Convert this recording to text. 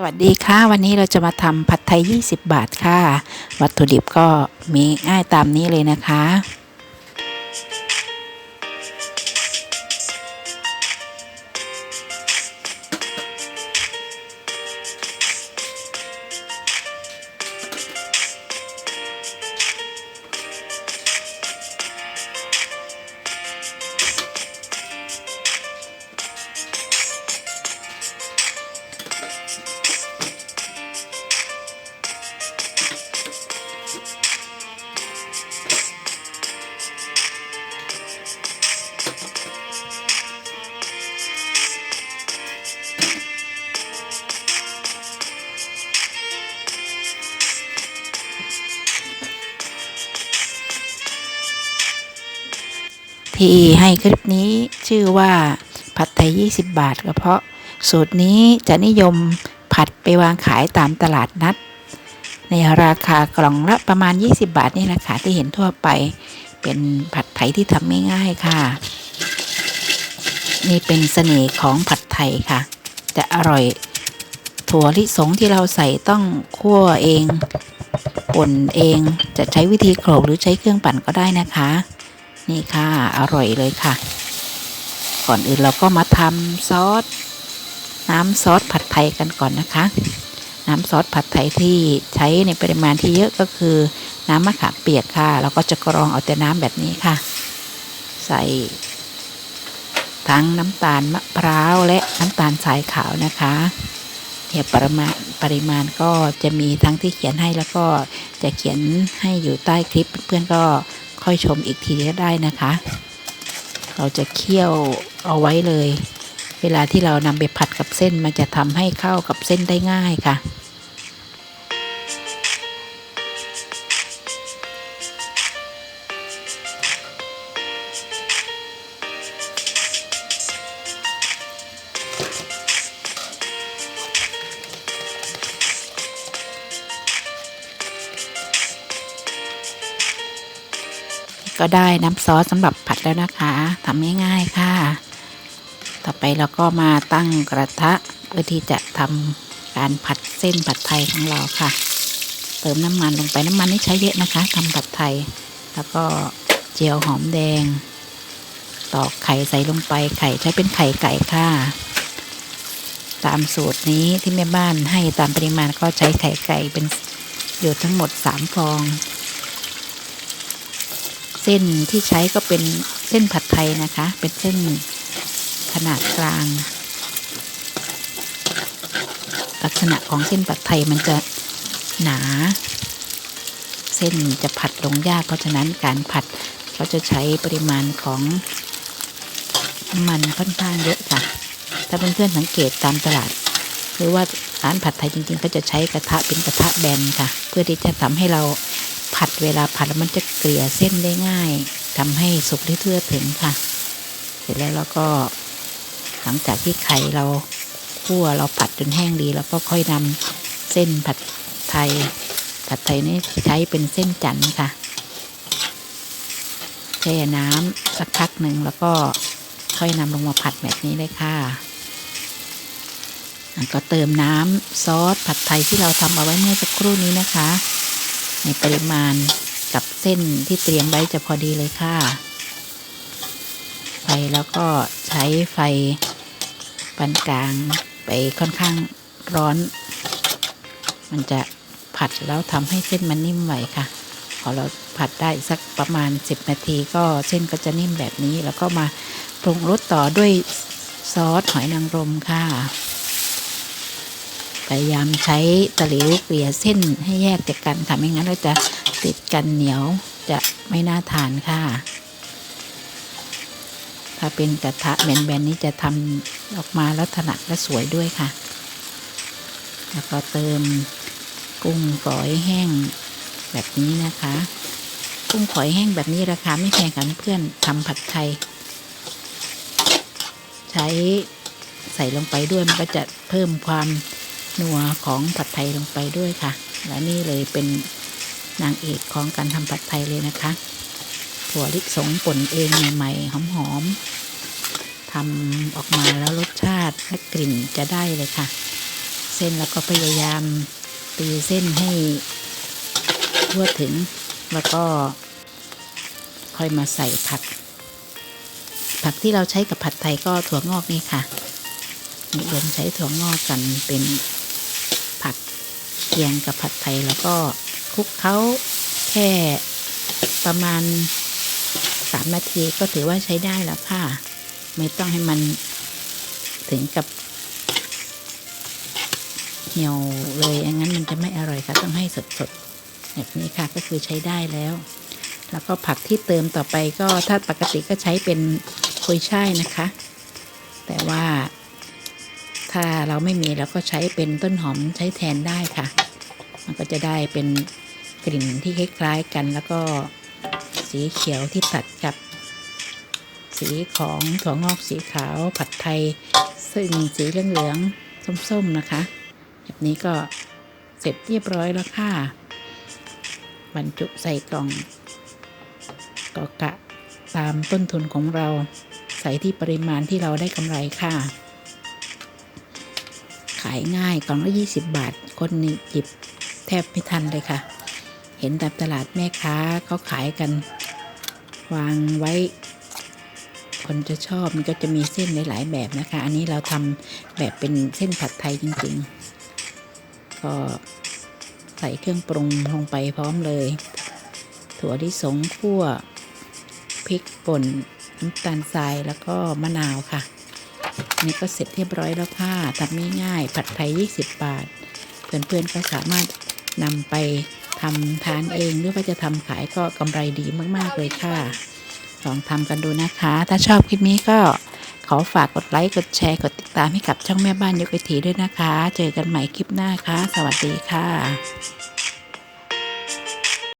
สวัสดีค่ะ วันนี้เราจะมาทำผัดไทย 20 บาทค่ะ วัตถุดิบก็มีง่ายตามนี้เลยนะคะ ที่ให้คลิปนี้ชื่อว่าผัดไทย 20 บาทก็เพราะ สูตรนี้จะนิยมผัดไปวางขายตามตลาดนัด ในราคากล่องละประมาณ 20 บาทนี่แหละค่ะที่เห็นทั่วไปเป็นผัดไทยที่ทำง่ายๆค่ะ นี่เป็นเสน่ห์ของผัดไทยค่ะ จะอร่อย ถั่วลิสงที่เราใส่ต้องคั่วเองป่นเองจะใช้วิธีโขลกหรือใช้เครื่องปั่นก็ได้นะคะ นี่ค่ะ อร่อยเลยค่ะ ก่อนอื่นเราก็มาทำซอส น้ำซอสผัดไทยกันก่อนนะคะ น้ำซอสผัดไทยที่ใช้ในปริมาณที่เยอะก็คือ น้ำมะขามเปียกค่ะ เราก็จะกรองเอาแต่น้ำแบบนี้ค่ะ ใส่ทั้งน้ำตาลมะพร้าวและน้ำตาลทรายขาวนะคะเนี่ยปริมาณปริมาณก็จะมีทั้งที่เขียนให้แล้วก็จะเขียนให้อยู่ใต้คลิปเพื่อนก็ ค่อยชมอีกทีก็ได้นะคะ เราจะเคี่ยวเอาไว้เลย เวลาที่เรานำไปผัดกับเส้นมันจะทำให้เข้ากับเส้นได้ง่ายค่ะ ก็ได้น้ำซอสสำหรับผัดแล้วนะคะทำง่ายๆค่ะ ต่อไปเราก็มาตั้งกระทะเพื่อที่จะทำการผัดเส้นผัดไทยของเราค่ะ เติมน้ำมันลงไปน้ำมันนี่ใช้เยอะนะคะทำผัดไทย แล้วก็เจียวหอมแดง ตอกไข่ใส่ลงไปไข่ใช้เป็นไข่ไก่ค่ะ ตามสูตรนี้ที่แม่บ้านให้ตามปริมาณก็ใช้ไข่ไก่เป็นอยู่ทั้งหมดสามฟอง ส้นที่ใช้ก็เป็นเส้นผัดไทยนะคะ เป็นเส้นขนาดกลาง ลักษณะของเส้นผัดไทยมันจะหนา เส้นจะผัดลงยาก เพราะฉะนั้นการผัดเขาจะใช้ปริมาณของน้ำมันค่อนข้างเยอะค่ะ ถ้าเพื่อนๆสังเกตตามตลาด หรือว่าร้านผัดไทยจริงๆ ก็จะใช้กระทะเป็นกระทะแบนค่ะ เพื่อที่จะทำให้เรา ผัดเวลาผัดแล้วมันจะเกลี่ยเส้นได้ง่ายทำให้สุกได้ทั่วถึงค่ะ เสร็จแล้วเราก็หลังจากที่ไข่เราคั่วเราผัดจนแห้งดีแล้วก็ค่อยนำเส้นผัดไทย ผัดไทยนี่ใช้เป็นเส้นจันทร์ค่ะแช่น้ำสักพักหนึ่งแล้วก็ค่อยนำลงมาผัดแบบนี้เลยค่ะก็เติมน้ำซอสผัดไทยที่เราทำเอาไว้เมื่อสักครู่นี้นะคะ ในปริมาณกับเส้นที่เตรียมไว้จะพอดีเลยค่ะ ไฟแล้วก็ใช้ไฟปานกลางไปค่อนข้างร้อน มันจะผัดแล้วทำให้เส้นมันนิ่มไหวค่ะ พอเราผัดได้สักประมาณ 10 นาทีก็เส้นก็จะนิ่มแบบนี้ แล้วก็มาปรุงรสต่อด้วยซอสหอยนางรมค่ะ พยายามใช้ตะหลิวเกลี่ยเส้นให้แยกจากกันค่ะไม่งั้นเราจะติดกันเหนียวจะไม่น่าทานค่ะ ถ้าเป็นกระทะแบนๆนี้จะทำออกมาแล้วถนัดและสวยด้วยค่ะ แล้วก็เติมกุ้งฝอยแห้งแบบนี้นะคะ กุ้งฝอยแห้งแบบนี้ราคาไม่แพงกันเพื่อนทำผัดไทย ใช้ใส่ลงไปด้วยมันก็จะเพิ่มความ นัวของผัดไทยลงไปด้วยค่ะ และนี่เลยเป็นนางเอกของการทำผัดไทยเลยนะคะถั่วลิสงป่นเองใหม่ๆหอมๆทำออกมาแล้วรสชาติและกลิ่นจะได้เลยค่ะ เส้นแล้วก็พยายามตีเส้นให้ทั่วถึงแล้วก็ค่อยมาใส่ผัก ผักที่เราใช้กับผัดไทยก็ถั่วงอกนี่ค่ะนิยมใช้ถั่วงอกกันเป็น คียงกับผัดไทยแล้วก็คลุกเคล้าแค่ประมาณสามนาทีก็ถือว่าใช้ได้แล้วค่ะ ไม่ต้องให้มันถึงกับเหี่ยวเลยอย่างนั้นมันจะไม่อร่อยค่ะ ต้องให้สดๆ แบบนี้ค่ะก็คือใช้ได้แล้ว แล้วก็ผักที่เติมต่อไปก็ถ้าปกติก็ใช้เป็นกุยช่ายนะคะ แต่ว่า ถ้าเราไม่มีเราก็ใช้เป็นต้นหอมใช้แทนได้ค่ะ มันก็จะได้เป็นกลิ่นที่คล้ายๆกัน แล้วก็สีเขียวที่ตัดกับ สีของถั่วงอกสีขาวผัดไทย ซึ่งสีเหลืองๆส้มๆนะคะ แบบนี้ก็เสร็จเรียบร้อยแล้วค่ะบรรจุใส่กล่องก็กะตามต้นทุนของเรา ใส่ที่ปริมาณที่เราได้กำไรค่ะ ขายง่ายกล่องละ20 บาท คนนี่หยิบแทบไม่ทันเลยค่ะ เห็นตามตลาดแม่ค้าเขาขายกัน วางไว้ คนจะชอบมันก็จะมีเส้นหลาย ๆ แบบนะคะ อันนี้เราทำแบบเป็นเส้นผัดไทยจริง ๆ ก็ใส่เครื่องปรุงลงไปพร้อมเลย ถั่วลิสงคั่วพริกป่นน้ำตาลทรายแล้วก็มะนาวค่ะ นี่ก็เสร็จเรียบร้อยแล้วค่ะทำง่ายๆผัดไทย 20 บาท เพื่อนๆก็สามารถนำไปทำทานเองหรือว่าจะทำขายก็กำไรดีมากๆเลยค่ะ ลองทำกันดูนะคะ ถ้าชอบคลิปนี้ก็ขอฝากกดไลค์ กดแชร์ กดติดตามให้กับช่องแม่บ้านยกไอทีด้วยนะคะ เจอกันใหม่คลิปหน้าค่ะ สวัสดีค่ะ